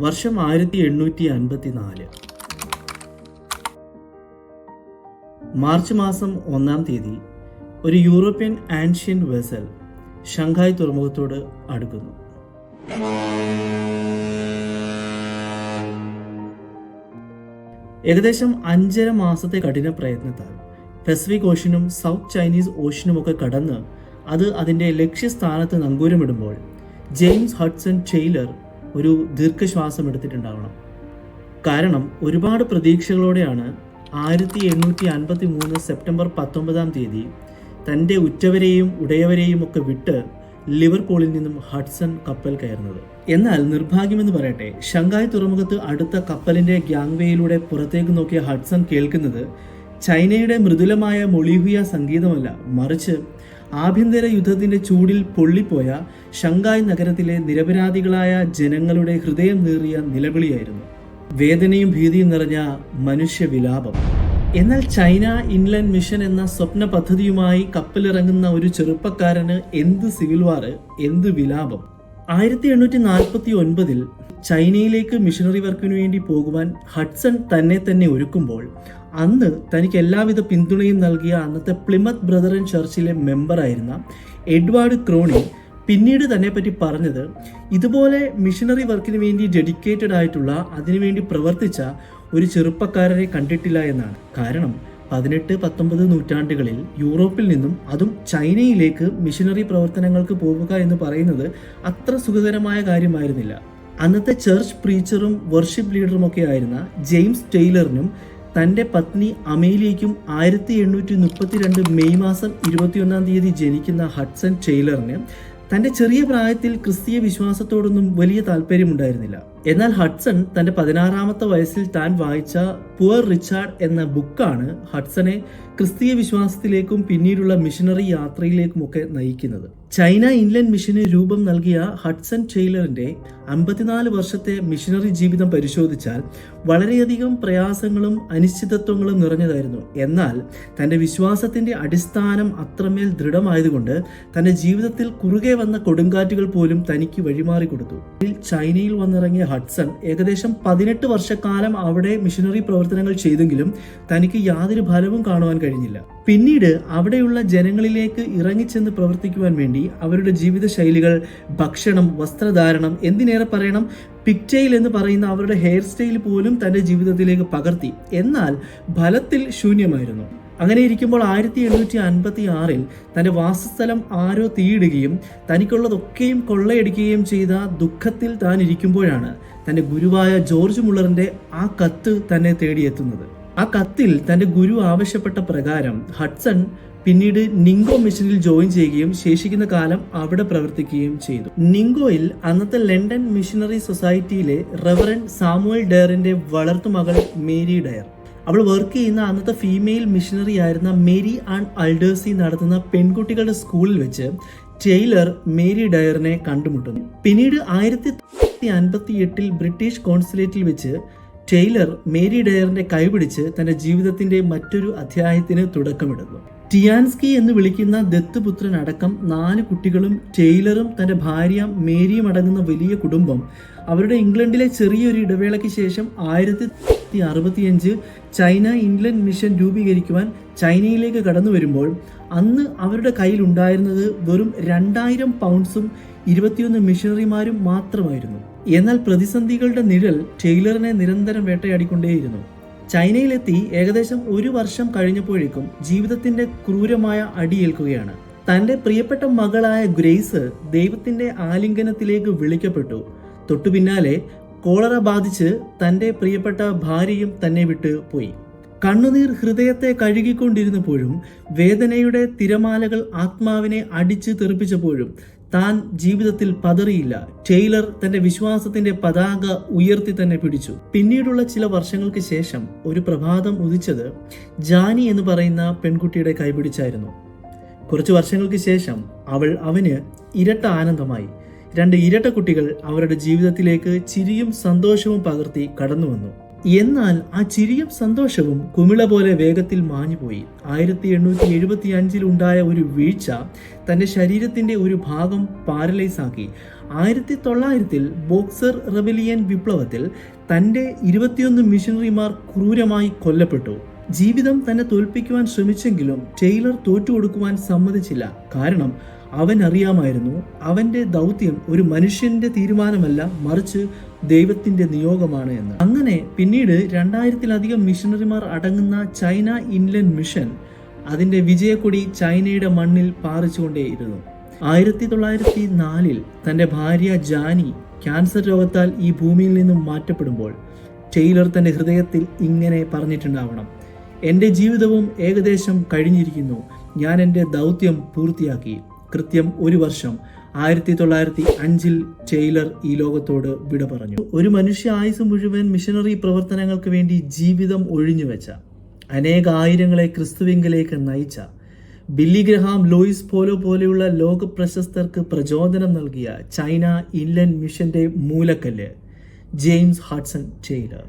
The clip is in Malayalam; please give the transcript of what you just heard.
വർഷം ആയിരത്തി എണ്ണൂറ്റി അൻപത്തി നാല് മാർച്ച് മാസം ഒന്നാം തീയതി ഒരു യൂറോപ്യൻ ആൻഷ്യൻ വെസൽ ഷങ്ഹായ് തുറമുഖത്തോട് അടുക്കുന്നു. ഏകദേശം അഞ്ചര മാസത്തെ കഠിന പ്രയത്നത്താൽ പസഫിക് ഓഷ്യനും സൗത്ത് ചൈനീസ് ഓഷനുമൊക്കെ കടന്ന് അത് അതിന്റെ ലക്ഷ്യസ്ഥാനത്ത് നങ്കൂരമിടുമ്പോൾ ജെയിംസ് ഹഡ്സൺ ടെയ്ലർ ഒരു ദീർഘശ്വാസം എടുത്തിട്ടുണ്ടാവണം. കാരണം ഒരുപാട് പ്രതീക്ഷകളോടെയാണ് ആയിരത്തി എണ്ണൂറ്റി അൻപത്തി മൂന്ന് സെപ്റ്റംബർ പത്തൊമ്പതാം തീയതി തന്റെ ഉറ്റവരെയും ഉടയവരെയും ഒക്കെ വിട്ട് ലിവർപൂളിൽ നിന്നും ഹഡ്സൺ കപ്പൽ കയറുന്നത്. എന്നാൽ നിർഭാഗ്യമെന്ന് പറയട്ടെ ഷങ്കായ് തുറമുഖത്ത് അടുത്ത കപ്പലിന്റെ ഗ്യാങ്വേയിലൂടെ പുറത്തേക്ക് നോക്കിയ ഹഡ്സൺ കേൾക്കുന്നത് ചൈനയുടെ മൃദുലമായ മൊളിഹുയ സംഗീതമല്ല മറിച്ച് ആഭ്യന്തര യുദ്ധത്തിന്റെ ചൂടിൽ പൊള്ളിപ്പോയ ഷങ്കായ് നഗരത്തിലെ നിരപരാധികളായ ജനങ്ങളുടെ ഹൃദയം നീറിയ നിലവിളിയായിരുന്നു. വേദനയും ഭീതിയും നിറഞ്ഞ മനുഷ്യ വിലാപം എന്നാൽ ചൈന ഇൻലാൻഡ് മിഷൻ എന്ന സ്വപ്ന പദ്ധതിയുമായി കപ്പലിറങ്ങുന്ന ഒരു ചെറുപ്പക്കാരന് എന്ത് സിവിൽ വാർ എന്ത് വിലാപം? ആയിരത്തി എണ്ണൂറ്റി നാൽപ്പത്തി ഒൻപതിൽ ചൈനയിലേക്ക് മിഷണറി വർക്കിനു വേണ്ടി പോകുവാൻ ഹഡ്സൺ തന്നെ തന്നെ ഒരുക്കുമ്പോൾ അന്ന് തനിക്ക് എല്ലാവിധ പിന്തുണയും നൽകിയ അന്നത്തെ പ്ലിമത്ത് ബ്രദർ ബ്രദറൻ ചർച്ചിലെ മെമ്പറായിരുന്ന എഡ്വാർഡ് ക്രോണി പിന്നീട് തന്നെ പറ്റി പറഞ്ഞത് ഇതുപോലെ മിഷനറി വർക്കിന് വേണ്ടി ഡെഡിക്കേറ്റഡ് ആയിട്ടുള്ള അതിനുവേണ്ടി പ്രവർത്തിച്ച ഒരു ചെറുപ്പക്കാരനെ കണ്ടിട്ടില്ല എന്നാണ്. കാരണം പതിനെട്ട് പത്തൊമ്പത് നൂറ്റാണ്ടുകളിൽ യൂറോപ്പിൽ നിന്നും അതും ചൈനയിലേക്ക് മിഷനറി പ്രവർത്തനങ്ങൾക്ക് പോവുക എന്ന് പറയുന്നത് അത്ര സുഖകരമായ കാര്യമായിരുന്നില്ല. അന്നത്തെ ചർച്ച് പ്രീച്ചറും വർഷിപ്പ് ലീഡറും ഒക്കെ ആയിരുന്ന ജെയിംസ് ടെയ്ലറിനും തന്റെ പത്നി അമേലിയയ്ക്കും ആയിരത്തി എണ്ണൂറ്റി മുപ്പത്തിരണ്ട് മെയ് മാസം ഇരുപത്തിയൊന്നാം തീയതി ജനിക്കുന്ന ഹഡ്സൺ ടെയ്ലറിന് തന്റെ ചെറിയ പ്രായത്തിൽ ക്രിസ്തീയ വിശ്വാസത്തോടൊന്നും വലിയ താല്പര്യമുണ്ടായിരുന്നില്ല. എന്നാൽ ഹഡ്സൺ തന്റെ പതിനാറാമത്തെ വയസ്സിൽ താൻ വായിച്ച പുവർ റിച്ചാർഡ് എന്ന ബുക്കാണ് ഹഡ്സനെ ക്രിസ്തീയ വിശ്വാസത്തിലേക്കും പിന്നീടുള്ള മിഷനറി യാത്രയിലേക്കുമൊക്കെ നയിക്കുന്നത്. ചൈന ഇൻലൻഡ് മിഷന് രൂപം നൽകിയ ഹഡ്സൺ ടെയ്ലറിന്റെ അമ്പത്തിനാല് വർഷത്തെ മിഷനറി ജീവിതം പരിശോധിച്ചാൽ വളരെയധികം പ്രയാസങ്ങളും അനിശ്ചിതത്വങ്ങളും നിറഞ്ഞതായിരുന്നു. എന്നാൽ തന്റെ വിശ്വാസത്തിന്റെ അടിസ്ഥാനം അത്രമേൽ ദൃഢമായതുകൊണ്ട് തന്റെ ജീവിതത്തിൽ കുറുകെ വന്ന കൊടുങ്കാറ്റുകൾ പോലും തനിക്ക് വഴിമാറി കൊടുത്തു. ചൈനയിൽ വന്നിറങ്ങിയ ഹഡ്സൺ ഏകദേശം പതിനെട്ട് വർഷക്കാലം അവിടെ മിഷനറി പ്രവർത്തനങ്ങൾ ചെയ്തെങ്കിലും തനിക്ക് യാതൊരു ഫലവും കാണുവാൻ കഴിഞ്ഞില്ല. പിന്നീട് അവിടെയുള്ള ജനങ്ങളിലേക്ക് ഇറങ്ങിച്ചെന്ന് പ്രവർത്തിക്കുവാൻ വേണ്ടി അവരുടെ ജീവിത ശൈലികൾ ഭക്ഷണം വസ്ത്രധാരണം എന്തിനേറെ പറയണം? പിക്ചയിൽ എന്ന് പറയുന്ന അവരുടെ ഹെയർ സ്റ്റൈൽ പോലും തന്റെ ജീവിതത്തിലേക്ക് പകർത്തി. എന്നാൽ ഫലത്തിൽ ശൂന്യമായിരുന്നു. അങ്ങനെ ഇരിക്കുമ്പോൾ ആയിരത്തി എണ്ണൂറ്റി അൻപത്തി ആറിൽ തന്റെ വാസസ്ഥലം ആരോ തീയിടുകയും തനിക്കുള്ളതൊക്കെയും കൊള്ളയടിക്കുകയും ചെയ്ത ദുഃഖത്തിൽ താൻ ഇരിക്കുമ്പോഴാണ് തന്റെ ഗുരുവായ ജോർജ് മുള്ളറിന്റെ ആ കത്ത് തന്നെ തേടിയെത്തുന്നത്. ആ കത്തിൽ തന്റെ ഗുരു ആവശ്യപ്പെട്ട പ്രകാരം ഹഡ്സൺ പിന്നീട് നിങ്കോ മിഷനിൽ ജോയിൻ ചെയ്യുകയും ശേഷിക്കുന്ന കാലം അവിടെ പ്രവർത്തിക്കുകയും ചെയ്തു. നിങ്കോയിൽ അന്നത്തെ ലണ്ടൻ മിഷനറി സൊസൈറ്റിയിലെ റവറൻ സാമുവൽ ഡയറിന്റെ വളർത്തുമകൾ മേരി ഡയർ. അവൾ വർക്ക് ചെയ്യുന്ന അന്നത്തെ ഫീമെയിൽ മിഷണറി ആയിരുന്ന മേരി ആൻഡ് അൾഡേഴ്സി നടത്തുന്ന പെൺകുട്ടികളുടെ സ്കൂളിൽ വെച്ച് ടെയ്ലർ മേരി ഡയറിനെ കണ്ടുമുട്ടുന്നു. പിന്നീട് ആയിരത്തി അൻപത്തി എട്ടിൽ ബ്രിട്ടീഷ് കോൺസുലേറ്റിൽ വെച്ച് ടെയ്ലർ മേരി ഡയറിന്റെ കൈപിടിച്ച് തന്റെ ജീവിതത്തിന്റെ മറ്റൊരു അധ്യായത്തിന് തുടക്കമിടുന്നു. ടിയാൻസ്കി എന്ന് വിളിക്കുന്ന ദത്തുപുത്രൻ അടക്കം നാല് കുട്ടികളും ടെയ്ലറും തന്റെ ഭാര്യ മേരിയും അടങ്ങുന്ന വലിയ കുടുംബം. അവരുടെ ഇംഗ്ലണ്ടിലെ ചെറിയൊരു ഇടവേളയ്ക്ക് ശേഷം ആയിരത്തി അറുപത്തിയഞ്ച് ചൈന ഇംഗ്ലണ്ട് മിഷൻ രൂപീകരിക്കുവാൻ ചൈനയിലേക്ക് കടന്നു വരുമ്പോൾ അന്ന് അവരുടെ കയ്യിൽ ഉണ്ടായിരുന്നത് വെറും രണ്ടായിരം പൗണ്ട്സും ഇരുപത്തിയൊന്ന് മിഷണറിമാരും മാത്രമായിരുന്നു. എന്നാൽ പ്രതിസന്ധികളുടെ നിഴൽ ടെയ്ലറിനെ നിരന്തരം വേട്ടയാടിക്കൊണ്ടേയിരുന്നു. ചൈനയിലെത്തി ഏകദേശം ഒരു വർഷം കഴിഞ്ഞപ്പോഴേക്കും ജീവിതത്തിന്റെ ക്രൂരമായ അടിയേൽക്കുകയാണ്. തന്റെ പ്രിയപ്പെട്ട മകളായ ഗ്രേസ് ദൈവത്തിന്റെ ആലിംഗനത്തിലേക്ക് വിളിക്കപ്പെട്ടു. തൊട്ടു പിന്നാലെ കോളറ ബാധിച്ച് തന്റെ പ്രിയപ്പെട്ട ഭാര്യയും തന്നെ വിട്ട് പോയി. കണ്ണുനീർ ഹൃദയത്തെ കഴുകിക്കൊണ്ടിരുന്നപ്പോഴും വേദനയുടെ തിരമാലകൾ ആത്മാവിനെ അടിച്ചു തെറിപ്പിച്ചപ്പോഴും താൻ ജീവിതത്തിൽ പതറിയില്ല. ടെയ്ലർ തന്റെ വിശ്വാസത്തിന്റെ പതാക ഉയർത്തി തന്നെ പിടിച്ചു. പിന്നീടുള്ള ചില വർഷങ്ങൾക്ക് ശേഷം ഒരു പ്രഭാതം ഉദിച്ചത് ജാനി എന്ന് പറയുന്ന പെൺകുട്ടിയുടെ കൈപിടിച്ചായിരുന്നു കുറച്ച് വർഷങ്ങൾക്ക് ശേഷം അവൾ അവന് ഇരട്ട ആനന്ദമായി. രണ്ട് ഇരട്ട കുട്ടികൾ അവരുടെ ജീവിതത്തിലേക്ക് ചിരിയും സന്തോഷവും പകർത്തി കടന്നു വന്നു എന്നാൽ ആ ചിരിയും സന്തോഷവും കുമിള പോലെ വേഗത്തിൽ മാഞ്ഞുപോയി. ആയിരത്തി എണ്ണൂറ്റി എഴുപത്തി അഞ്ചിൽ ഉണ്ടായ ഒരു വീഴ്ച തന്റെ ശരീരത്തിന്റെ ഒരു ഭാഗം പാരലൈസ് ആക്കി. ആയിരത്തി തൊള്ളായിരത്തിൽ ബോക്സർ റെബലിയൻ വിപ്ലവത്തിൽ തന്റെ ഇരുപത്തിയൊന്ന് മിഷണറിമാർ ക്രൂരമായി കൊല്ലപ്പെട്ടു. ജീവിതം തന്നെ തോൽപ്പിക്കുവാൻ ശ്രമിച്ചെങ്കിലും ടെയ്ലർ തോറ്റുകൊടുക്കുവാൻ സമ്മതിച്ചില്ല. കാരണം അവൻ അറിയാമായിരുന്നു അവന്റെ ദൗത്യം ഒരു മനുഷ്യന്റെ തീരുമാനമല്ല മറിച്ച് ദൈവത്തിന്റെ നിയോഗമാണ് എന്ന്. അങ്ങനെ പിന്നീട് രണ്ടായിരത്തിലധികം മിഷണറിമാർ അടങ്ങുന്ന ചൈന ഇൻലൻഡ് മിഷൻ അതിന്റെ വിജയക്കൊടി ചൈനയുടെ മണ്ണിൽ പാറിച്ചുകൊണ്ടേയിരുന്നു. ആയിരത്തി തൊള്ളായിരത്തി നാലിൽ തന്റെ ഭാര്യ ജാനി ക്യാൻസർ രോഗത്താൽ ഈ ഭൂമിയിൽ നിന്നും മാറ്റപ്പെടുമ്പോൾ ടെയ്ലർ തന്റെ ഹൃദയത്തിൽ ഇങ്ങനെ പറഞ്ഞിട്ടുണ്ടാവണം എന്റെ ജീവിതവും ഏകദേശം കഴിഞ്ഞിരിക്കുന്നു. ഞാൻ എന്റെ ദൗത്യം പൂർത്തിയാക്കി. കൃത്യം ഒരു വർഷം ആയിരത്തി തൊള്ളായിരത്തി അഞ്ചിൽ ടെയ്ലർ ഈ ലോകത്തോട് വിട പറഞ്ഞു. ഒരു മനുഷ്യ ആയുസ് മുഴുവൻ മിഷനറി പ്രവർത്തനങ്ങൾക്ക് വേണ്ടി ജീവിതം ഒഴിഞ്ഞുവെച്ച അനേകായിരങ്ങളെ ക്രിസ്തുവിങ്കലേക്ക് നയിച്ച ബില്ലി ഗ്രഹാം ലോയിസ് പോലോ പോലെയുള്ള ലോക പ്രശസ്തർക്ക് പ്രചോദനം നൽകിയ ചൈന ഇൻലൻഡ് മിഷന്റെ മൂലക്കല്ല് ജെയിംസ് ഹഡ്സൺ ടെയ്ലർ